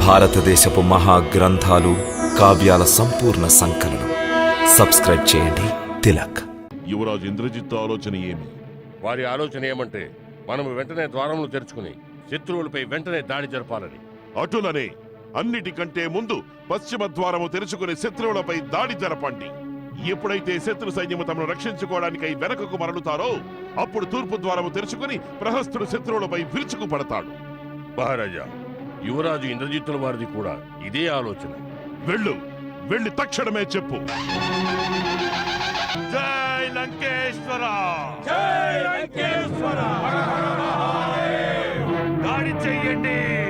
భారతదేశపు మహా గ్రంథాలు కావ్యాల సంపూర్ణ సంకలనం. సబ్స్క్రైబ్ చేయండి. తిలక్. యువరాజు ఇంద్రజిత్తు ఆలోచన ఏమి? వారి ఆలోచన ఏమంటే మనము వెంటనే ద్వారములు తెరుచుకుని శత్రువులపై వెంటనే దాడి జరపాలని. అటులనే అన్నిటికంటే ముందు పశ్చిమ ద్వారము తెరుచుకుని శత్రువులపై దాడి జరపండి. ఎప్పుడైతే శత్రు సైన్యము తమను రక్షించుకోవడానికై వెనకకు మరలుతారో అప్పుడు తూర్పు ద్వారము తెరుచుకుని ప్రహస్తుడు శత్రువులపై విరుచుకు పడతాడు మహారాజా యువరాజు ఇంద్రజిత్తుల వారిది కూడా ఇదే ఆలోచన. వెళ్ళు వెళ్ళి తక్షణమే చెప్పు. జై లంకేశ్వర! దాడి చెయ్యండి!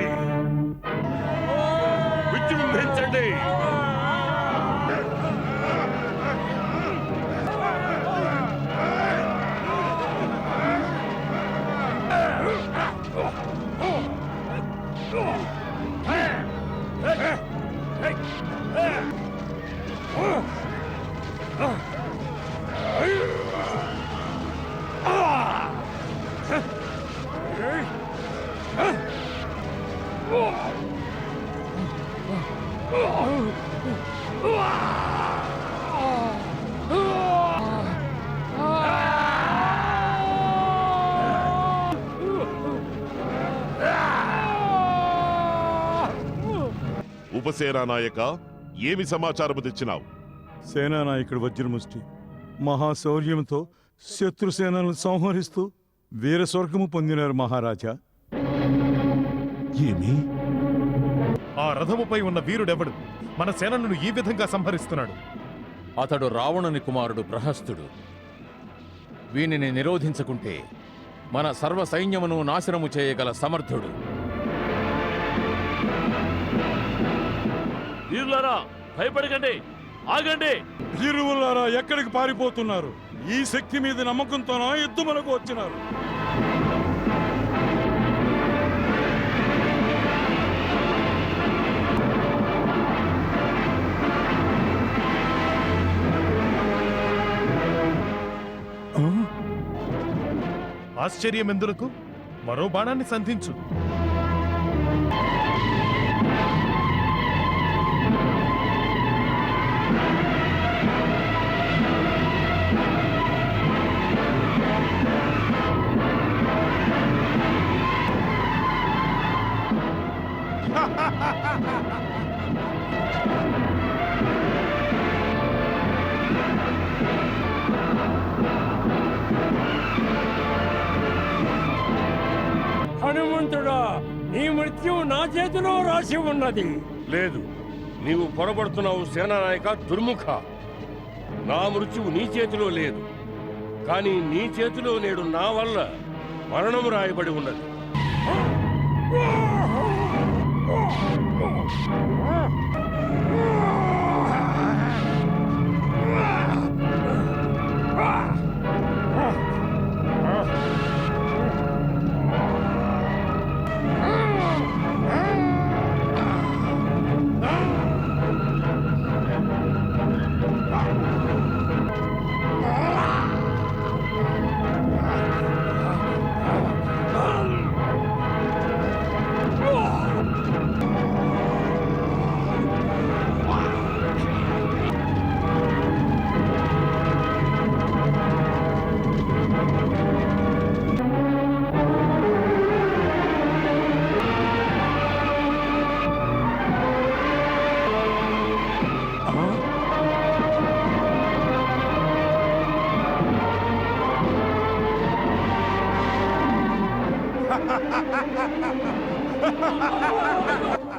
ఉపసేనా నాయక ఏమి సమాచారము తెచ్చినావు? సేనానాయకుడు వజ్రముష్టి మహాశౌర్యంతో శత్రుసేనలను సంహరిస్తూ వీర స్వర్గము పొందినారు మహారాజా. ఏమి? ఆ రథముపై ఉన్న వీరుడెవడు? మన సేనలను ఈ విధంగా సంహరిస్తున్నాడు. అతడు రావణుని కుమారుడు ప్రహస్తుడు. వీనిని నిరోధించకుంటే మన సర్వ సైన్యమును నాశనము చేయగల సమర్థుడు. వీరులారా భయపడకండి ఆగండి. ఇరువులారా ఎక్కడికి పారిపోతున్నారు? ఈ శక్తి మీద నమ్మకంతోనా యుద్ధం మనకు వచ్చినారు? ఆశ్చర్యమెందులకు? మరో బాణాన్ని సంధించు. నీ మృత్యు నా చేతిలో రాసి ఉన్నది. లేదు నీవు పొరబడుతున్నావు సేనానాయక దుర్ముఖ. నా మృత్యువు నీ చేతిలో లేదు కానీ నీ చేతిలో నేడు నా వల్ల మరణం రాయబడి ఉన్నది.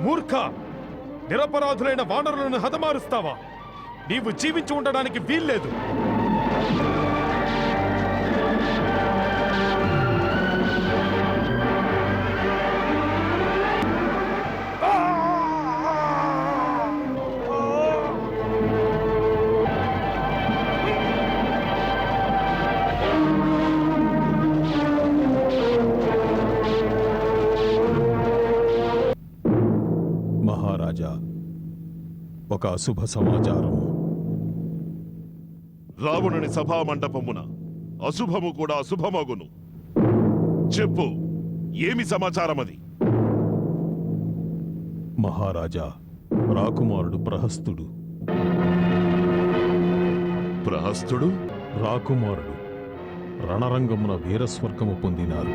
మూర్ఖ నిరపరాధులైన వానరులను హతమారుస్తావా? నీవు జీవించి ఉండడానికి వీల్లేదు. ఒక అశుభ సమాచారం. రావణుని సభా మండపమున అశుభము కూడా శుభమగును చెప్పు ఏమి సమాచారం అది మహారాజా రాకుమారుడు ప్రహస్తుడు. ప్రహస్తుడు? రాకుమారుడు రణరంగమున వీరస్వర్గము పొందినారు.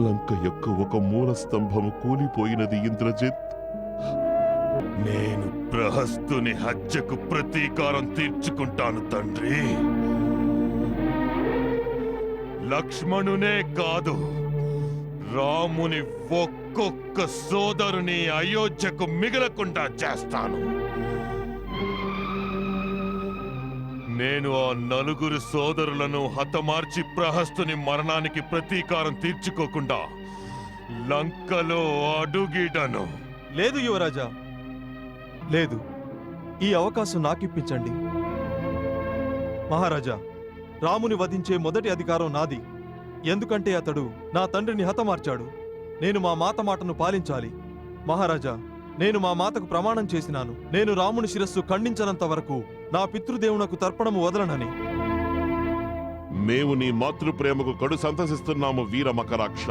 లంక యొక్క ఒక మూల స్తంభము కూలిపోయినది ఇంద్రజిత్. నేను ప్రహస్తుని హత్యకు ప్రతీకారం తీర్చుకుంటాను తండ్రి. లక్ష్మణునే కాదు రాముని ఒక్కొక్క సోదరుని అయోధ్యకు మిగలకుండా చేస్తాను. నేను ఆ నలుగురు సోదరులను హతమార్చి ప్రహస్తుని మరణానికి ప్రతీకారం తీర్చుకోకుండా లంకలో అడుగిడను. లేదు యువరాజా లేదు. ఈ అవకాశం నాకిప్పించండి. మహారాజా రాముని వధించే మొదటి అధికారం నాది. ఎందుకంటే అతడు నా తండ్రిని హతమార్చాడు. నేను మా మాత మాటను పాలించాలి. మహారాజా నేను మా మాతకు ప్రమాణం చేసినాను. నేను రాముని శిరస్సు ఖండించనంత వరకు నా పితృదేవునకు తర్పణము వదలనని. మేము నీ మాతృప్రేమకు కడు సంతసిస్తున్నాము వీర మకరాక్ష.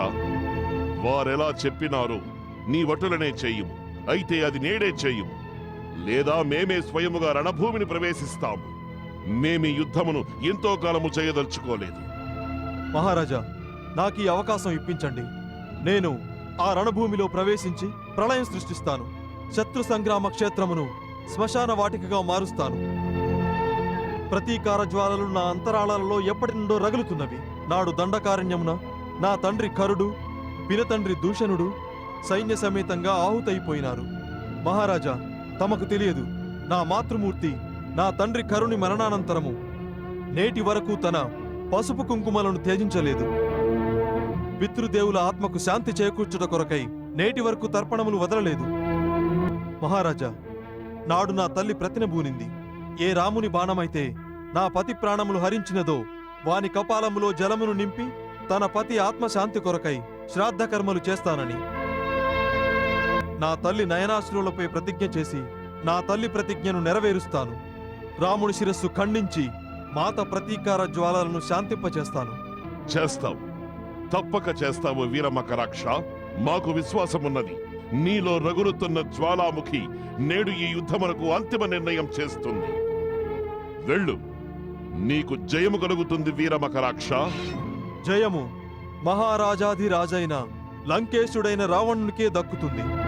వారెలా చెప్పినారో నీ వటులనే చెయ్యము అయితే అది నేడే చెయ్యము లేదా మేమే స్వయముగా రణభూమిని ప్రవేశిస్తాము. మేమీ యుద్ధమును ఎంతో కాలము చేయదలుచుకోలేదు. మహారాజా నాకు ఈ అవకాశం ఇప్పించండి. నేను ఆ రణభూమిలో ప్రవేశించి ప్రళయం సృష్టిస్తాను. శత్రు సంగ్రామ క్షేత్రమును శ్మశాన వాటికగా మారుస్తాను. ప్రతీకార జ్వాలలు నా అంతరాళాలలో ఎప్పటి నుండో రగులుతున్నవి. నాడు దండకారణ్యమున నా తండ్రి కరుడు పినతండ్రి దూషణుడు సైన్య సమేతంగా ఆహుతైపోయినారు. మహారాజా తమకు తెలియదు. నా మాతృమూర్తి నా తండ్రి కరుణి మరణానంతరము. నేటి వరకు తన పసుపు కుంకుమలను త్యజించలేదు. పితృదేవుల ఆత్మకు శాంతి చేకూర్చుట కొరకై నేటి వరకు తర్పణములు వదలలేదు. మహారాజా నాడు నా తల్లి ప్రతినబూనింది ఏ రాముని బాణమైతే నా పతి ప్రాణములు హరించినదో వాని కపాలములో జలమును నింపి తన పతి ఆత్మశాంతి కొరకై శ్రాద్ధకర్మలు చేస్తానని. నా తల్లి నయనాశ్రులపై ప్రతిజ్ఞ చేసి నా తల్లి ప్రతిజ్ఞను నెరవేరుస్తాను. రాముడి శిరస్సు ఖండించి మాత ప్రతీకార జ్వాలలను శాంతింపచేస్తాను. చేస్తాం తప్పక చేస్తావు వీర మకరాక్ష మాకు విశ్వాసమున్నది. నీలో రగులుతున్న జ్వాలాముఖి నేడు ఈ యుద్ధమునకు అంతిమ నిర్ణయం చేస్తుంది. వెళ్ళు. నీకు జయము కలుగుతుంది వీర మకరాక్ష జయము మహారాజాధిరాజైన లంకేశుడైన రావణునికే దక్కుతుంది.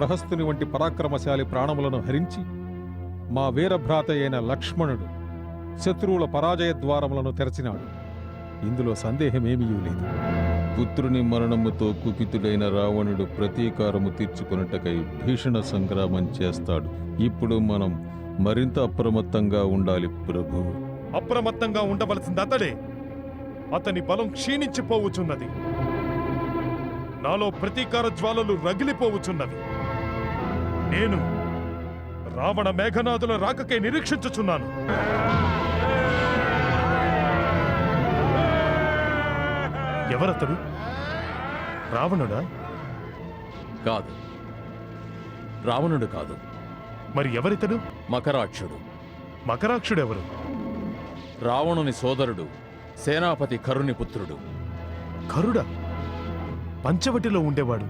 ప్రహస్తుని వంటి పరాక్రమశాలి ప్రాణములను హరించి మా వీరభ్రాత అయిన లక్ష్మణుడు శత్రువుల పరాజయ ద్వారములను తెరచినాడు. ఇందులో సందేహమేమీ లేదు. పుత్రుని మరణముతో కుపితుడైన రావణుడు ప్రతీకారము తీర్చుకొనుటకై భీషణ సంగ్రామం చేస్తాడు. ఇప్పుడు మనం మరింత అప్రమత్తంగా ఉండాలి ప్రభు. అప్రమత్తంగా ఉండవలసింది అతడే. అతని బలం క్షీణించిపోవుచున్నది నాలో ప్రతీకార జ్వాలలు రగిలిపోవుచున్నవి నేను రావణ మేఘనాథుల రాకకై నిరీక్షించుచున్నాను. ఎవరతడు? రావణుడా? కాదు. రావణుడు కాదు. మరి ఎవరితడు? మకరాక్షుడు. మకరాక్షుడెవరు? రావణుని సోదరుడు సేనాపతి కరుని పుత్రుడు. కరుడా? పంచవటిలో ఉండేవాడు.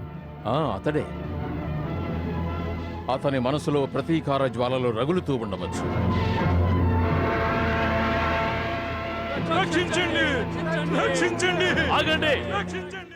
ఆ అతడే. అతని మనసులో ప్రతీకార జ్వాలలు రగులుతూ ఉండవచ్చు. రక్షించండి! రక్షించండి! ఆగండి! రక్షించండి!